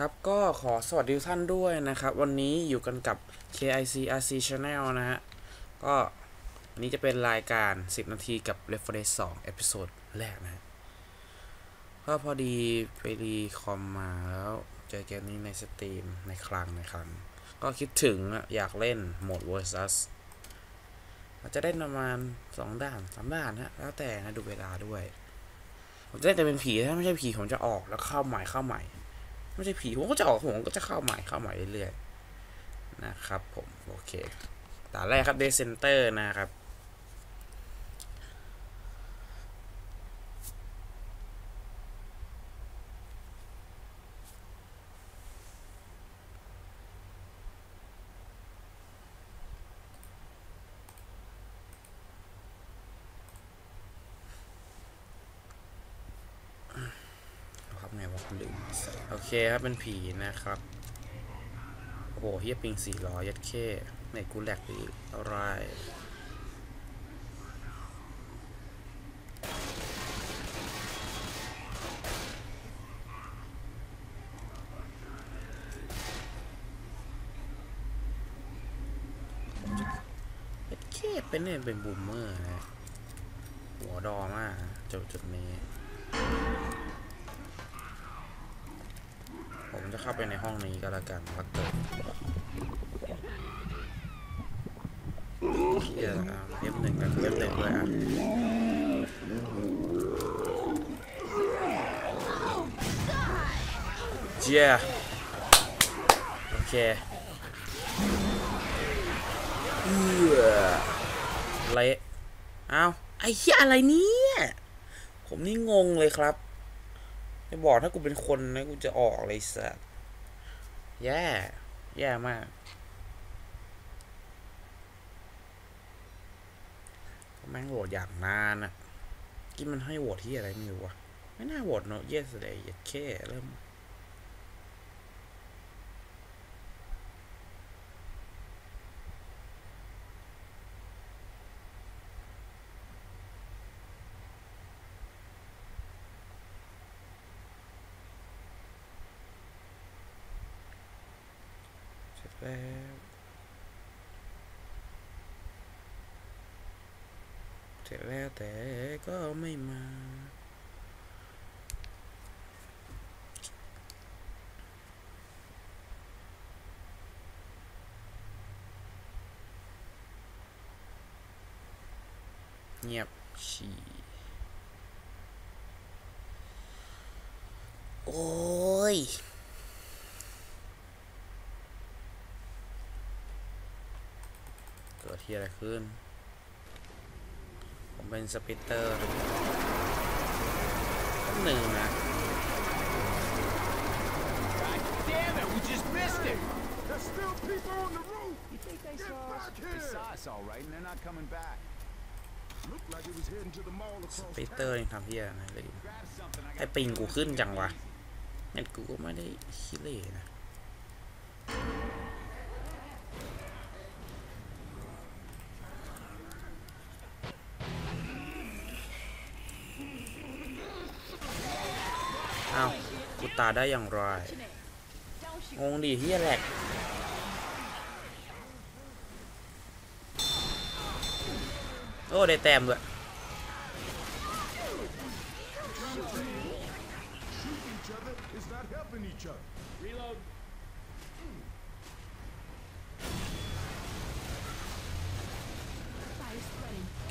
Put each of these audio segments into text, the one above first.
ครับก็ขอสวัสดีทุกท่านด้วยนะครับ วันนี้อยู่กันกับ KIC RC Channel นะฮะ ก็อันนี้จะเป็นรายการ 10 นาทีกับ Reference 2เอพิโซดแรกนะฮะก็พอดีไปรีคอมมาแล้วเจอเกมนี้ในสตรีมในคลังในคลัง ก็คิดถึงอยากเล่นโหมด versus อาจจะได้ประมาณ 2ด่าน 3ด่านฮะแล้วแต่นะดูเวลาด้วย ผมจะเล่นแต่เป็นผีถ้าไม่ใช่ผีผมจะออกแล้วเข้าใหม่เข้าใหม่ ไม่ใช่ผีผมก็จะออกผมก็จะเข้าใหม่เข้าใหม่เรื่อยๆนะครับผม โอเคด่าแรกครับเดซเซนเตอร์นะครับ ครับไงวะ ลืมโอเคครับเป็นผีนะครับ โอ้โหเฮียปิงสี่ร้อยยัดเข้ในกูแหลกหรืออะไรยัดเข้เป็นเนี่ยเป็นบูมเมอร์นะ หัวดอมากจุดจุดนี้ ผมจะเข้าไปในห้องนี้ก็แล้วกันแล้วเกิดเฮียอะเอฟหนึ่งกันเอฟหนึ่งด้วยอะเจียโอเคเอือเละอ้าไอ้เหี้ยอะไรเนี่ย ผมนี่งงเลยครับ จะบอกถ้ากูเป็นคนนะกูจะออกเลยสัสแย่ แย่มาก แม่งโหวตอย่างนานอะกินมันให้โหวตที่อะไรไม่รู้วะไม่น่าโหวตเนาะเยสเลยเยสแค่เริ่ม เสร็จแล้วเสร็จแล้วแต่ก็ไม่มา เงียบฉี่โอ้ย เกิด ที่อะไรขึ้น ผมเป็นสปิตเตอร์ต้องหนึ่งนะ Damn it, we just missed it! There's still people on the roof! You think they Get saw us? back They here! saw us all right, and they're not coming back. Looked like it was heading to the mall ส across ปิตเตอร์ town. ยังทำที่อะไรเลย Grab something. I ไอปิงกูขึ้นจังวะเน็ตกูก็ไม่ได้ขี้เล่นะ ตาได้อย่างไร งงดิเฮียแหลกโอ้ ได้แต้มด้วย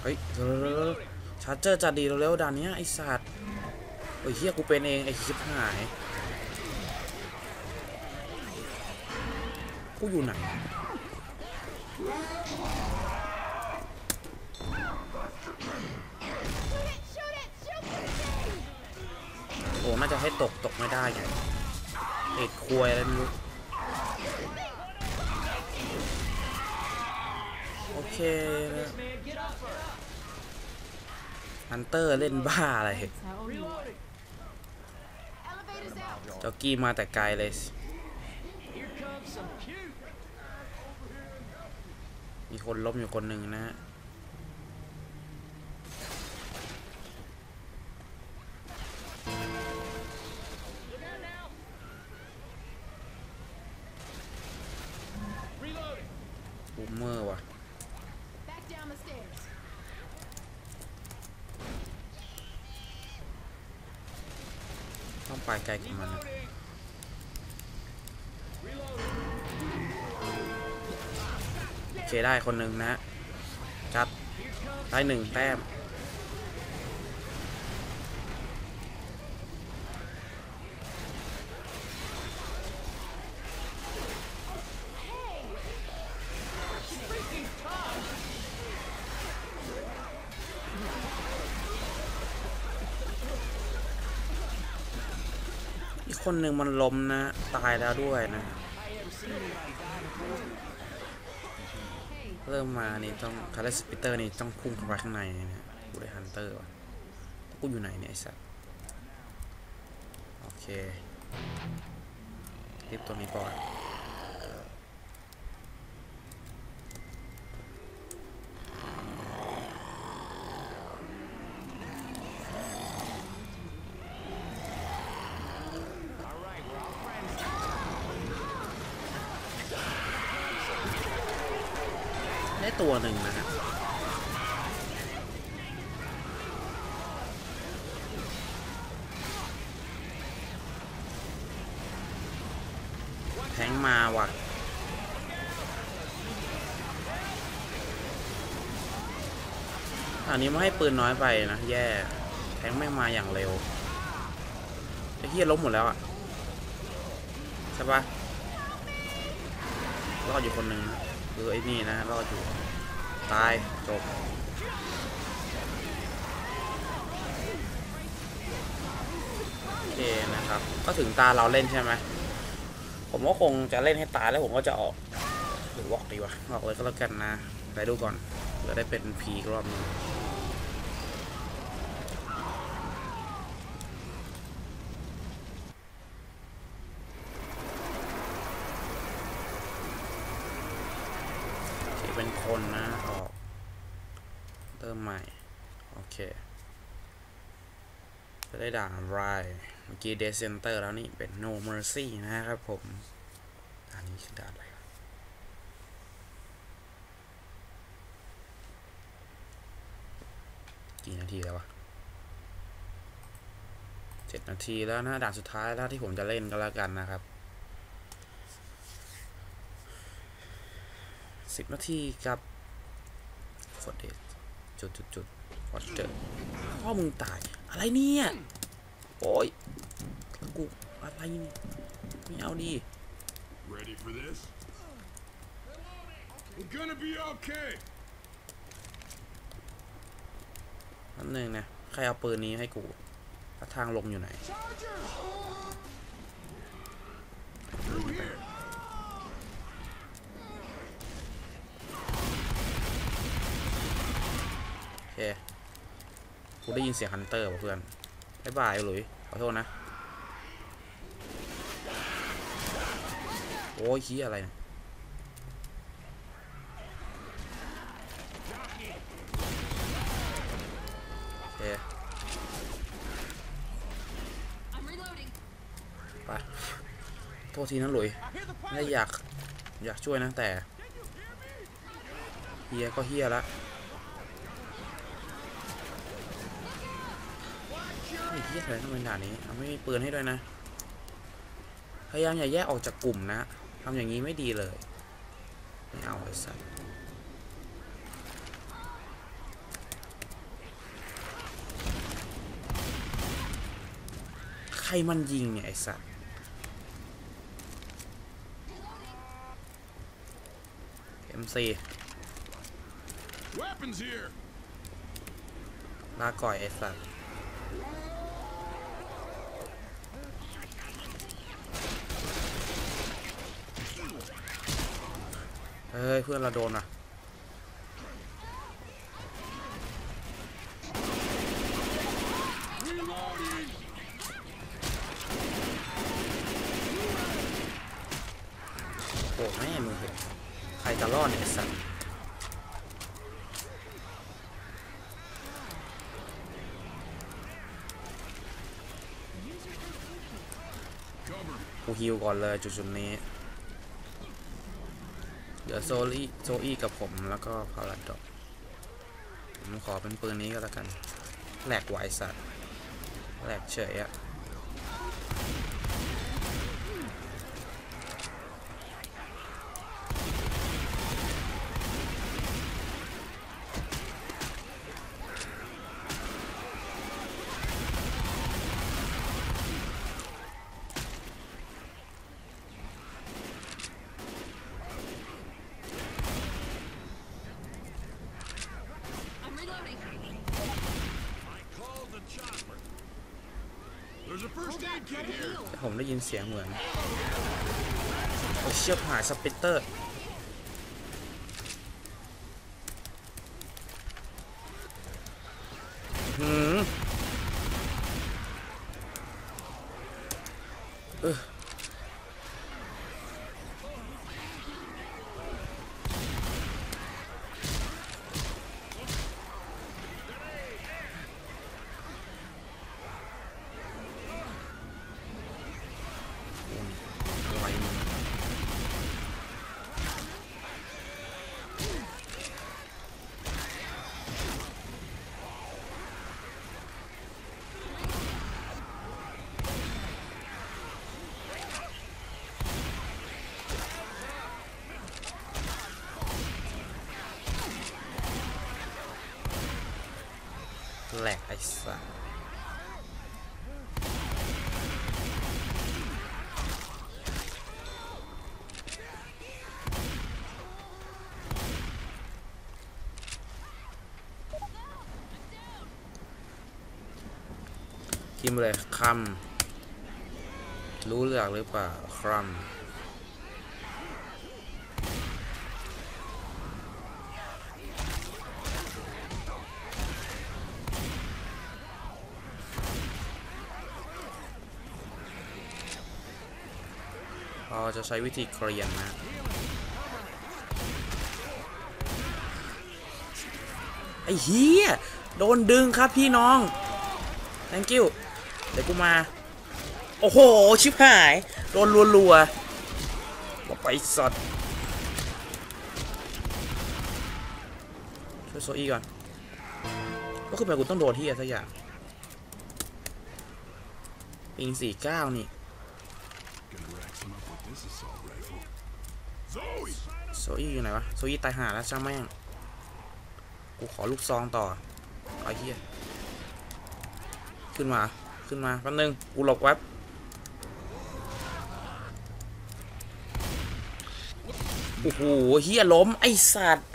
เฮ้ยเร็วๆชาร์เจอร์จัดดีเร็วๆด่านเนี้ยไอสัตว์ เฮ้ยเฮียกูเป็นเองไอชิบหายกูอยู่ไหนโอ้น่าจะให้ตกตกไม่ได้ไงเอ็ดควยอะไรไม่รู้โอเคนะฮันเตอร์เล่นบ้าอะไร จ็อกกี้มาแต่ไกลเลย มีคนล้มอยู่คนหนึ่งนะฮะบูมเมอร์ว่ะ ไปไกลของมันนะโอเคได้คนหนึ่งนะฮะจัดได้หนึ่งแต้ม อีกคนหนึ่งมันล้มนะ ตายแล้วด้วยนะ เริ่มมานี่ต้องคาร์ลสปิเตอร์นี่ต้องพุ่งเข้าไปข้างในนะกูได้ฮันเตอร์ว่ะกูอยู่ไหนเนี่ยไอ้สัสโอเครีบตัวนี้ก่อน ได้ตัวหนึ่งนะฮะแทงมาว่ะอันนี้ไม่ให้ปืนน้อยไปนะ แย่ แทงไม่มาอย่างเร็วไอ้เฮียล้มหมดแล้วอะใช่ปะรอดอยู่คนหนึ่งนะ คือไอ้นี่นะรอดอยู่ ตาย จบ โอเคนะครับ ก็ถึงตาเราเล่นใช่ไหม ผมก็คงจะเล่นให้ตายแล้วผมก็จะออก หรือวอกดีวะออกเลยก็แล้วกันนะ ไปดูก่อนเพื่อได้เป็นผีรอบนึงโอเคเป็นคนนะ ออก เติมใหม่ โอเค จะได้ด่านไรเมื่อกี้เดซเซนเตอร์แล้วนี่เป็น no mercy นะครับผม อันนี้คือด่านอะไรกี่นาทีแล้ววะเจ็ดนาทีแล้วนะด่านสุดท้ายแล้วที่ผมจะเล่นก็แล้วกันนะครับสิบนาทีกับฟอร์เด จุดจุดจุดฟอร์เจอพ่อมึงตาย อะไรเนี่ย โอ้ยกูอะไรเนี่ยไม่เอาดี Ready for this? We're gonna be okay. นั่นหนึ่งนะ ใครเอาปืนนี้ให้กูทางลงอยู่ไหน Through here. โอ เคกูได้ยินเสียงฮันเตอร์ว่ะเพื่อนบายบายหลุยขอโทษนะ โอ้ยขี้ยอะไรเนี่ยโอเคไปโทษทีนะหลุยไม่อยาก อยากช่วยนะแต่เฮียก็เฮียละ ไอ้เฮียอะไรทำไมด่านนี้เอาไม่มีปืนให้ด้วยนะ พยายามอย่าแยกออกจากกลุ่มนะทำอย่างนี้ไม่ดีเลย ไม่เอาไอ้สัสใครมันยิงเนี่ยไอ้สัส MC Weapons here. ลาก่อยไอ้สัส เฮ้ย เพื่อนเราโดนอะโอ้แม่มึงเหรอใครจะรอดเนี่ยสัส Cover. กู ฮิวก่อนเลยจุดๆนี้ เดี๋ยวโซลี่โซอี้กับผมแล้วก็พาราดอกผมขอเป็นปืนนี้ก็แล้วกันแหลกไหวสัตว์แหลกเฉยอะ ผมได้ยินเสียงเหมือนโอเชี่ยหายสปิตเตอร์หืมเอออะไรมึง แหลกไอ้สัสพิมพ์เลยคำรู้เรื่องหรือเปล่าคำ เราจะใช้วิธีเกรียนนะไอ้เฮียโดนดึงครับพี่น้อง thank you เดี๋ยวกูมา โอ้โห ชิบหาย โดนรัวๆบอกไปสัตว์ช่วยโซอีก่อน ก็คือแบบกูต้องโดนที่อะไรสักอย่างปิงสี่เก้านี่ โซอี้อยู่ไหนวะ โซอี้ตายหาแล้วช่างแม่ง กูขอลูกซองต่อไอ้เหี้ย ขึ้นมา ขึ้นมาแป๊บนึง กูหลบแว็บโอ้โหเฮียล้ม ไอ้สัตว์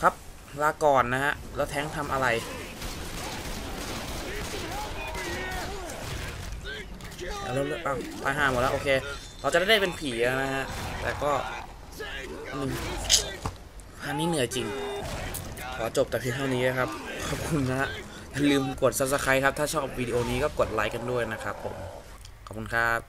ครับ ลาก่อนนะฮะ แล้วแท้งทำอะไร เอาแล้วเอาตายห่าหมดแล้ว โอเค เราจะได้เป็นผีนะฮะ แต่ก็อันนี้เหนื่อยจริง ขอจบแต่เพียงเท่านี้นะครับ ขอบคุณนะฮะอย่าลืมกด subscribe ครับ ถ้าชอบวิดีโอนี้ก็กดไลค์กันด้วยนะครับผม ขอบคุณครับ